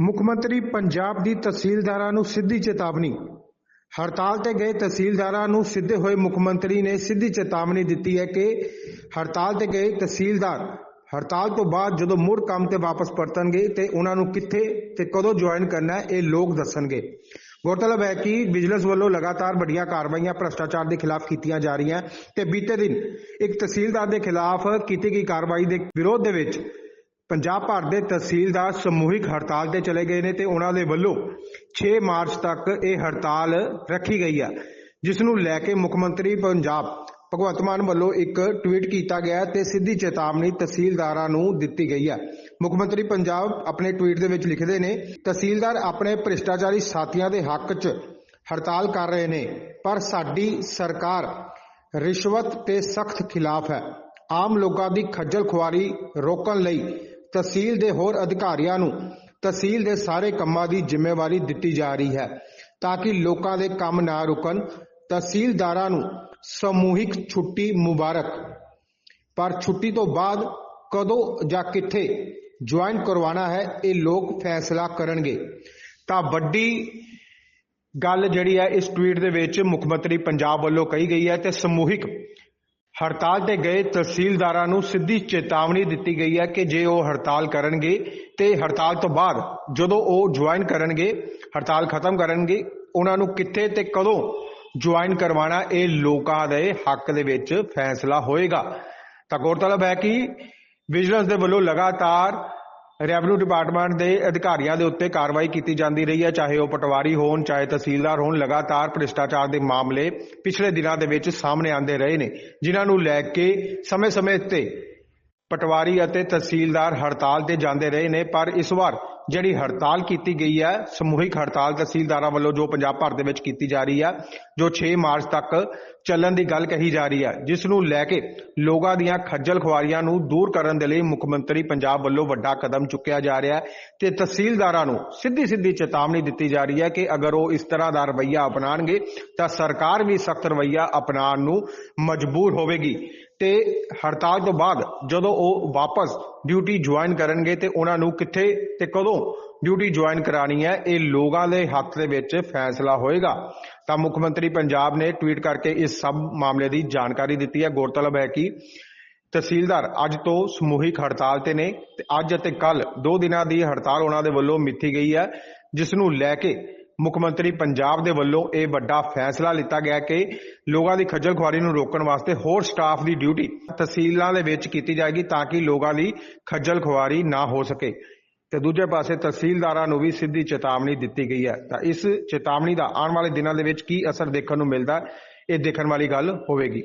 ਮੁੱਖ ਮੰਤਰੀ ਪੰਜਾਬ ਦੀ ਤਹਿਸੀਲਦਾਰਾਂ ਨੂੰ ਸਿੱਧੀ ਚੇਤਾਵਨੀ। ਹੜਤਾਲ ਤੇ ਗਏ ਤਹਿਸੀਲਦਾਰਾਂ ਨੂੰ ਸਿੱਧੇ ਹੋਏ ਮੁੱਖ ਮੰਤਰੀ ਨੇ ਸਿੱਧੀ ਚੇਤਾਵਨੀ ਦਿੱਤੀ ਹੈ ਕਿ ਹੜਤਾਲ ਤੇ ਗਏ ਤਹਿਸੀਲਦਾਰ, ਹੜਤਾਲ ਤੋਂ ਬਾਅਦ ਜਦੋਂ ਮੁੜ ਕੰਮ ਤੇ ਵਾਪਸ ਪਰਤਣਗੇ ਤੇ ਉਹਨਾਂ ਨੂੰ ਕਿੱਥੇ ਤੇ ਕਦੋਂ ਜੁਆਇਨ ਕਰਨਾ ਹੈ, ਇਹ ਲੋਕ ਦੱਸਣਗੇ। ਗੌਰਤਲਬ ਹੈ ਕਿ ਵਿਜੀਲੈਂਸ ਵੱਲੋਂ ਲਗਾਤਾਰ ਵੱਡੀਆਂ ਕਾਰਵਾਈਆਂ ਭ੍ਰਸ਼ਟਾਚਾਰ ਦੇ ਖਿਲਾਫ ਕੀਤੀਆਂ ਜਾ ਰਹੀਆਂ ਤੇ ਬੀਤੇ ਦਿਨ ਇੱਕ ਤਹਿਸੀਲਦਾਰ ਦੇ ਖਿਲਾਫ ਕੀਤੀ ਗਈ ਕਾਰਵਾਈ ਦੇ ਵਿਰੋਧ ਦੇ ਵਿੱਚ ਪੰਜਾਬ ਭਰ ਦੇ ਤਹਿਸੀਲਦਾਰ ਸਮੂਹਿਕ ਹੜਤਾਲ ਤੇ ਚਲੇ ਗਏ ਨੇ ਤੇ ਉਹਨਾਂ ਦੇ ਵੱਲੋਂ 6 ਮਾਰਚ ਤੱਕ ਇਹ ਹੜਤਾਲ ਰੱਖੀ ਗਈ ਹੈ ਜਿਸ ਨੂੰ ਲੈ ਕੇ ਮੁੱਖ ਮੰਤਰੀ ਪੰਜਾਬ ਭਗਵੰਤ ਮਾਨ ਵੱਲੋਂ ਇੱਕ ਟਵੀਟ ਕੀਤਾ ਗਿਆ ਤੇ ਸਿੱਧੀ ਚੇਤਾਵਨੀ ਤਹਿਸੀਲਦਾਰਾਂ ਨੂੰ ਦਿੱਤੀ ਗਈ ਹੈ ਮੁੱਖ ਮੰਤਰੀ ਪੰਜਾਬ ਆਪਣੇ ਟਵੀਟ ਦੇ ਵਿੱਚ ਲਿਖਦੇ ਨੇ, ਤਹਿਸੀਲਦਾਰ ਆਪਣੇ ਭ੍ਰਿਸ਼ਟਾਚਾਰੀ ਸਾਥੀਆਂ ਦੇ ਹੱਕ 'ਚ ਹੜਤਾਲ ਕਰ ਰਹੇ ਨੇ, ਪਰ ਸਾਡੀ ਸਰਕਾਰ ਰਿਸ਼ਵਤ ਤੇ ਸਖਤ ਖਿਲਾਫ ਹੈ। ਆਮ ਲੋਕਾਂ ਦੀ ਖੱਜਲ ਖੁਆਰੀ ਰੋਕਣ ਲਈ ਤਹਿਸੀਲ ਦੇ ਹੋਰ ਅਧਿਕਾਰੀਆਂ ਨੂੰ ਤਹਿਸੀਲ ਦੇ ਸਾਰੇ ਕੰਮਾਂ ਦੀ ਜ਼ਿੰਮੇਵਾਰੀ ਦਿੱਤੀ ਜਾ ਰਹੀ ਹੈ ਤਾਂ ਕਿ ਲੋਕਾਂ ਦੇ ਕੰਮ ਨਾ ਰੁਕਣ, ਤਹਿਸੀਲਦਾਰਾਂ ਨੂੰ ਸਮੂਹਿਕ ਛੁੱਟੀ ਮੁਬਾਰਕ। ਪਰ ਛੁੱਟੀ ਤੋਂ ਬਾਅਦ ਕਦੋਂ ਜਾਂ ਕਿੱਥੇ ਜੁਆਇਨ ਕਰਵਾਉਣਾ ਹੈ, ਇਹ ਲੋਕ ਫੈਸਲਾ ਕਰਨਗੇ। ਤਾਂ ਵੱਡੀ ਗੱਲ ਜਿਹੜੀ ਹੈ, ਇਸ ਟਵੀਟ ਦੇ ਵਿੱਚ ਮੁੱਖ ਮੰਤਰੀ ਪੰਜਾਬ ਵੱਲੋਂ ਕਹੀ ਗਈ ਹੈ ਤੇ ਸਮੂਹਿਕ ਹੜਤਾਲ ਤੇ ਗਏ ਤਹਿਸੀਲਦਾਰਾਂ ਨੂੰ ਸਿੱਧੀ ਚੇਤਾਵਨੀ ਦਿੱਤੀ ਗਈ ਹੈ ਕਿ ਜੇ ਉਹ ਹੜਤਾਲ ਕਰਨਗੇ ਤੇ ਹੜਤਾਲ ਤੋਂ ਬਾਅਦ ਜਦੋਂ ਉਹ ਜੁਆਇਨ ਕਰਨਗੇ, ਹੜਤਾਲ ਖਤਮ ਕਰਨਗੇ, ਉਹਨਾਂ ਨੂੰ ਕਿੱਥੇ ਤੇ ਕਦੋਂ ਜੁਆਇਨ ਕਰਵਾਉਣਾ ਇਹ ਲੋਕਾਂ ਦੇ ਹੱਕ ਦੇ ਵਿੱਚ ਫੈਸਲਾ ਹੋਏਗਾ। ਤਾਂ ਗੌਰਤਲਬ ਹੈ ਕਿ ਵਿਜੀਲੈਂਸ ਦੇ ਵੱਲੋਂ ਲਗਾਤਾਰ ਰੈਵਨਿਊ ਡਿਪਾਰਟਮੈਂਟ ਦੇ ਅਧਿਕਾਰੀਆਂ ਦੇ ਉੱਤੇ ਕਾਰਵਾਈ ਕੀਤੀ ਜਾਂਦੀ ਰਹੀ ਹੈ, ਚਾਹੇ ਉਹ ਪਟਵਾਰੀ ਹੋਣ, ਚਾਹੇ ਤਹਿਸੀਲਦਾਰ ਹੋਣ, ਲਗਾਤਾਰ ਭ੍ਰਿਸ਼ਟਾਚਾਰ ਦੇ ਮਾਮਲੇ ਪਿਛਲੇ ਦਿਨਾਂ ਦੇ ਵਿੱਚ ਸਾਹਮਣੇ ਆਉਂਦੇ ਰਹੇ ਨੇ, ਜਿਨ੍ਹਾਂ ਨੂੰ ਲੈ ਕੇ ਸਮੇਂ-ਸਮੇਂ ਤੇ ਪਟਵਾਰੀ ਅਤੇ ਤਹਿਸੀਲਦਾਰ ਹੜਤਾਲ ਤੇ ਜਾਂਦੇ ਰਹੇ ਨੇ, ਪਰ ਇਸ ਵਾਰ ਜਿਹੜੀ ਹੜਤਾਲ ਕੀਤੀ ਗਈ ਹੈ, ਸਮੂਹਿਕ ਹੜਤਾਲ ਤਹਿਸੀਲਦਾਰਾਂ ਵੱਲੋਂ ਜੋ ਪੰਜਾਬ ਭਰ ਦੇ ਵਿੱਚ ਕੀਤੀ ਜਾ ਰਹੀ ਹੈ, ਜੋ 6 ਮਾਰਚ ਤੱਕ ਚੱਲਣ ਦੀ ਗੱਲ ਕਹੀ ਜਾ ਰਹੀ ਹੈ, ਜਿਸ ਨੂੰ ਲੈ ਕੇ ਲੋਕਾਂ ਦੀਆਂ ਖੱਜਲ ਖੁਆਰੀਆਂ ਨੂੰ ਦੂਰ ਕਰਨ ਦੇ ਲਈ ਮੁੱਖ ਮੰਤਰੀ ਪੰਜਾਬ ਵੱਲੋਂ ਵੱਡਾ ਕਦਮ ਚੁੱਕਿਆ ਜਾ ਰਿਹਾ ਹੈ ਤੇ ਤਹਿਸੀਲਦਾਰਾਂ ਨੂੰ ਸਿੱਧੀ ਸਿੱਧੀ ਚੇਤਾਵਨੀ ਦਿੱਤੀ ਜਾ ਰਹੀ ਹੈ ਕਿ ਅਗਰ ਉਹ ਇਸ ਤਰ੍ਹਾਂ ਦਾ ਰਵੱਈਆ ਅਪਣਾਣਗੇ ਤਾਂ ਸਰਕਾਰ ਵੀ ਸਖਤ ਰਵੱਈਆ ਅਪਣਾਉਣ ਨੂੰ ਮਜਬੂਰ ਹੋਵੇਗੀ। ਤੇ ਹੜਤਾਲ ਤੋਂ ਬਾਅਦ ਜਦੋਂ ਉਹ ਵਾਪਸ ਡਿਊਟੀ ਜੁਆਇਨ ਕਰਨਗੇ ਤੇ ਉਹਨਾਂ ਨੂੰ ਕਿੱਥੇ ਤੇ ਕਦੋਂ ਡਿਊਟੀ ਜੁਆਇਨ ਕਰਾਣੀ ਹੈ, ਇਹ ਲੋਕਾਂ ਦੇ ਹੱਥ ਦੇ ਵਿੱਚ ਫੈਸਲਾ ਹੋਏਗਾ। ਤਾਂ ਮੁੱਖ ਮੰਤਰੀ ਪੰਜਾਬ ਨੇ ਟਵੀਟ ਕਰਕੇ ਇਸ ਸਭ ਮਾਮਲੇ ਦੀ ਜਾਣਕਾਰੀ ਦਿੱਤੀ ਹੈ। ਗੌਰਤਲਬ ਹੈ ਕਿ ਤਹਿਸੀਲਦਾਰ ਅੱਜ ਤੋਂ ਸਮੂਹਿਕ ਹੜਤਾਲ ਤੇ ਨੇ ਤੇ ਅੱਜ ਅਤੇ ਕੱਲ ਦੋ ਦਿਨਾਂ ਦੀ ਹੜਤਾਲ ਉਹਨਾਂ ਦੇ ਵੱਲੋਂ ਮਿੱਥੀ ਗਈ ਹੈ, ਜਿਸ ਨੂੰ ਲੈ ਕੇ ਮੁੱਖ ਮੰਤਰੀ ਪੰਜਾਬ ਦੇ ਵੱਲੋਂ ਇਹ ਵੱਡਾ ਫੈਸਲਾ ਲਿੱਤਾ ਗਿਆ ਕਿ ਲੋਕਾਂ ਦੀ ਖੱਜਲ ਖੁਆਰੀ ਨੂੰ ਰੋਕਣ ਵਾਸਤੇ ਹੋਰ ਸਟਾਫ ਦੀ ਡਿਊਟੀ ਤਹਿਸੀਲਾਂ ਦੇ ਵਿੱਚ ਕੀਤੀ ਜਾਏਗੀ ਤਾਂ ਕਿ ਲੋਕਾਂ ਦੀ ਖੱਜਲ ਖੁਆਰੀ ਨਾ ਹੋ ਸਕੇ। ਤੇ ਦੂਜੇ ਪਾਸੇ ਤਹਿਸੀਲਦਾਰਾਂ ਨੂੰ ਵੀ ਸਿੱਧੀ ਚੇਤਾਵਨੀ ਦਿੱਤੀ ਗਈ ਹੈ। ਤਾਂ ਇਸ ਚੇਤਾਵਨੀ ਦਾ ਆਉਣ ਵਾਲੇ ਦਿਨਾਂ ਦੇ ਵਿੱਚ ਕੀ ਅਸਰ ਦੇਖਣ ਨੂੰ ਮਿਲਦਾ ਇਹ ਦੇਖਣ ਵਾਲੀ ਗੱਲ ਹੋਵੇਗੀ।